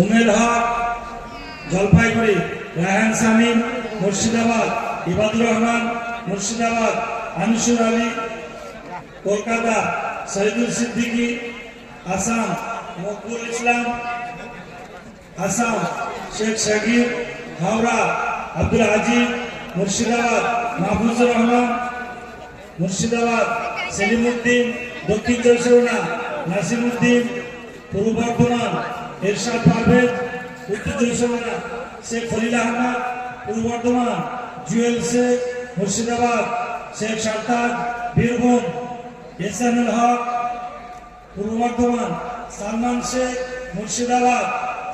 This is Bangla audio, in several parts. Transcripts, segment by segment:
উমের হক, জলপাইগুড়ি, রায়হান সামিম মুর্শিদাবাদ, ইবাদুর রহমান, মুর্শিদাবাদ, আনিসুর আলী, কলকাতা শহীদুল সিদ্দিকী, আসাম, মকবুল ইসলাম, আসাম, শেখ শাকিব হাওড়া, আব্দুল আজিজ মুর্শিদাবাদ, মাহফুজুর রহমান, মুর্শিদাবাদ সেলিমউদ্দিন দক্ষিণ চব্বিশ পরগনা নাসিমউদ্দিন পূর্ব বর্ধমান এরশাদ পারভেজ উত্তর চব্বিশ শেখ খলিল আহমদ, পূর্ব বর্ধমান জুয়েল শেখ মুর্শিদাবাদ, শেখ সারতাজ বীরভূম এসানুল হক, পূর্ব বর্ধমান, সালমান শেখ, মুর্শিদাবাদ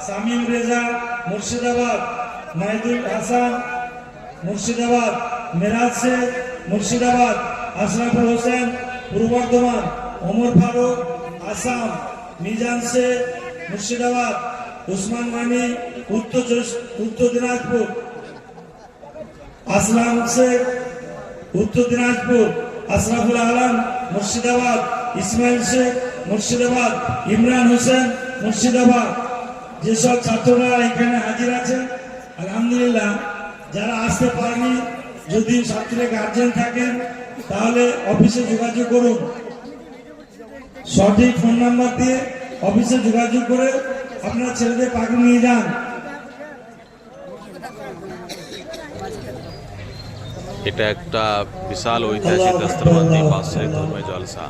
সামিম রেজা, মুর্শিদাবাদ, মাহিদুল হাসান, মুর্শিদাবাদ, মেরাজ শেখ, মুর্শিদাবাদ, আশরাফুল হোসেন, পূর্ব বর্ধমান, ওমর ফারুক, আসাম মিজান শেখ মুর্শিদাবাদ উসমান মানি উত্তর উত্তর দিনাজপুর। আসলাম শেখ উত্তর দিনাজপুর আশরাফুল আলম মুর্শিদাবাদ, ইসমাইল শেখ মুর্শিদাবাদ, ইমরান হোসেন মুর্শিদাবাদ। যেসব ছাত্ররা এখানে হাজির আছেন আলহামদুলিল্লাহ, যারা আসতে পারেনি, যদি ছাত্রের গার্জেন থাকেন, তাহলে অফিসে যোগাযোগ করুন। সঠিক ফোন নাম্বার দিয়ে অফিসে যোগাযোগ করে আপনার ছেলেদের পাখি নিয়ে যান। এটা একটা বিশাল ঐতিহাসিক দস্তরবন্দি বাৎসরিক ধর্মীয় জলসা।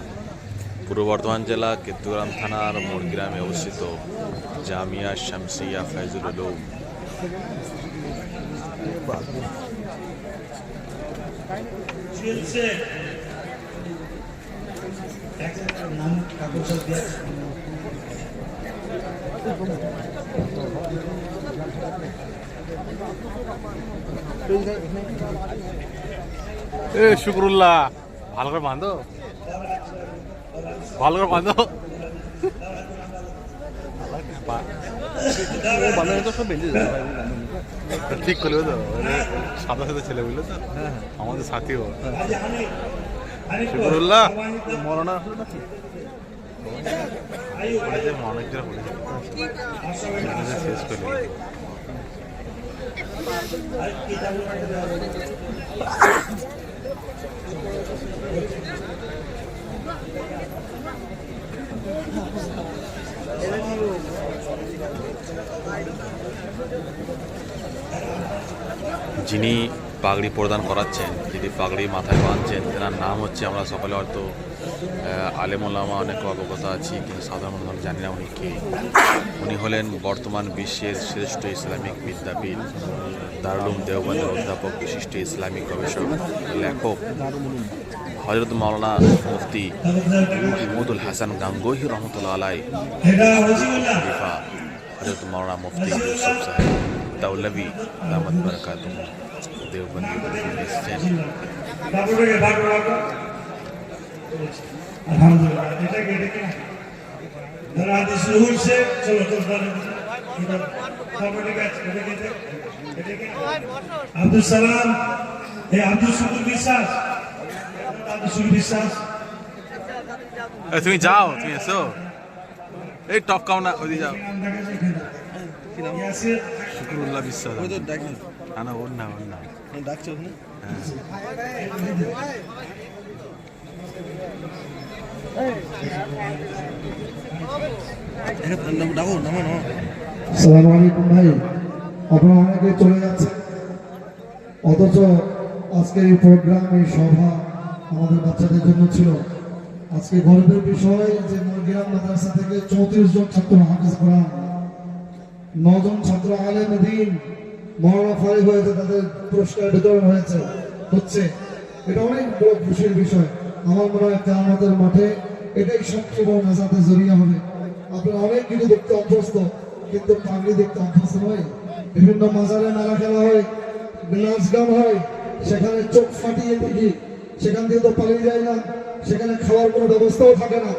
পূর্ব বর্ধমান জেলা কেতুগ্রাম থানার মোড়গ্রামে অবস্থিত জামিয়া শামসিয়া ফৈজুল উলুম। জুয়েল শেখ এক নাম কাগজ দিয়ে আছে। এ শুক্রুল্লাহ। ভালো করে বাঁধো। ভালো করে বাঁধো। ঠিক করবে তো সাদা সাদা ছেলে বুঝলে তো। আমাদের সাথীও। কর। শুক্রুল্লাহ সবাই অনেকটা শেষ করে। যিনি পাগড়ি প্রদান করাচ্ছেন যিনি পাগড়ি মাথায় বাঁধছেন, তেনার নাম হচ্ছে আমরা সকলে হয়তো আলেমুল্লামা অনেক অবগত আছি, কিন্তু সাধারণ মানুষ জানি না উনি কে। উনি হলেন বর্তমান বিশ্বের শ্রেষ্ঠ ইসলামিক বিদ্যাপীঠ, দারুলুম দেওবন্দের অধ্যাপক, বিশিষ্ট ইসলামিক গবেষক, লেখক হজরত মাওলানা মুফতি মুদুল হাসান গাঙ্গোহি রহমতুল্লাহ আলাই হজরত মাওলানা মুফতি ইউসুফ সাহেব দাউলভি দামদ বরকাত দেওবন্দি এসছেন। আলহামদুলিল্লাহ এটা কি এটা কি? ধরো আদি সুহুর শেখ চলো তোর দলে এটা তারপর ঠিক আছে এটা কি এটা? এটা কি? আব্দুল সালাম। এ আব্দুল শুকুর বিশ্বাস। আব্দুল শুকুর বিশ্বাস। তুমি যাও তুমি এসো। এই টপ কাউনা ওইদিকে যাও। শুক্রুল্লাহ বিশ্বাস। না না ওর না ওর না। সালাম আলাইকুম ভাই। আপনারা অনেকে চলে যাচ্ছেন। অথচ আজকের এই প্রোগ্রাম এই সভা আমাদের বাচ্চাদের জন্য ছিল। আজকে গর্বের বিষয় যে মুরগিরাম মাদ্রাসা থেকে চৌত্রিশ জন ছাত্র হাফিজ কোরআন নজন ছাত্র আলেম দিন মরণা ফারিক হয়েছে, তাদের পুরস্কার বিতরণ হয়েছে, হচ্ছে। এটা অনেক বড় খুশির বিষয়। আমার মনে হয় আমাদের মাঠে এটাই সবচেয়ে বড় নাজাতে জড়িয়ে হবে। আপনারা অনেক কিছু দেখতে অভ্যস্ত, কিন্তু পাগড়ি দেখতে অভ্যস্ত নয়। বিভিন্ন মাজারে মেলা খেলা হয় নাচ গান হয়, সেখানে চোখ ফাটিয়ে দেখি, সেখান থেকে তো পালিয়ে যায় না। সেখানে খাওয়ার কোনো ব্যবস্থাও থাকে না।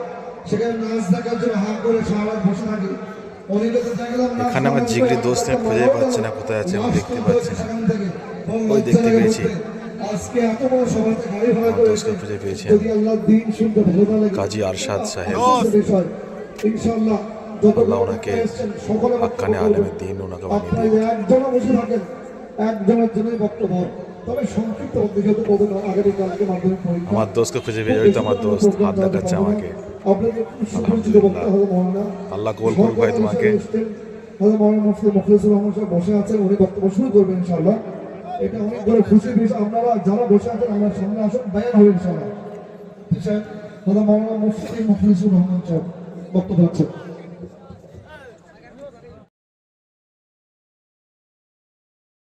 সেখানে নাচ দেখার জন্য হাঁ করে সারা বসে থাকি। এখানে আমার জিগরি দোস্ত একটা খুঁজে পাচ্ছি না, কোথায় আছে আমি দেখতে পাচ্ছি না। ওই দেখতে পেয়েছি। খুঁজে পেয়েছি কাজী আরশাদ সাহেব। আল্লাহ ওনাকে হাক্কানে আলেমের দিন ওনাকে বানিয়ে একজনের জন্যই বক্তব্য। আমার দোস্তকে খুঁজে পেয়ে যাই তো আমার দোস্ত হাত দেখাচ্ছে আমাকে। আল্লাহ কবুল করুক ভাই তোমাকে। বসে আছেন উনি বক্তব্য শুরু করবেন ইনশাআল্লাহ। এটা অনেক বড় খুশি বিষয়। আপনারা যারা বসে আছেন আমরা সামনে আসুন বায়ান হবে ইনশাআল্লাহ। ঠিক আছে হয়তো মৌলানা মুফতি মখলিসুর রহমান সাহেব বক্তব্য রাখছেন।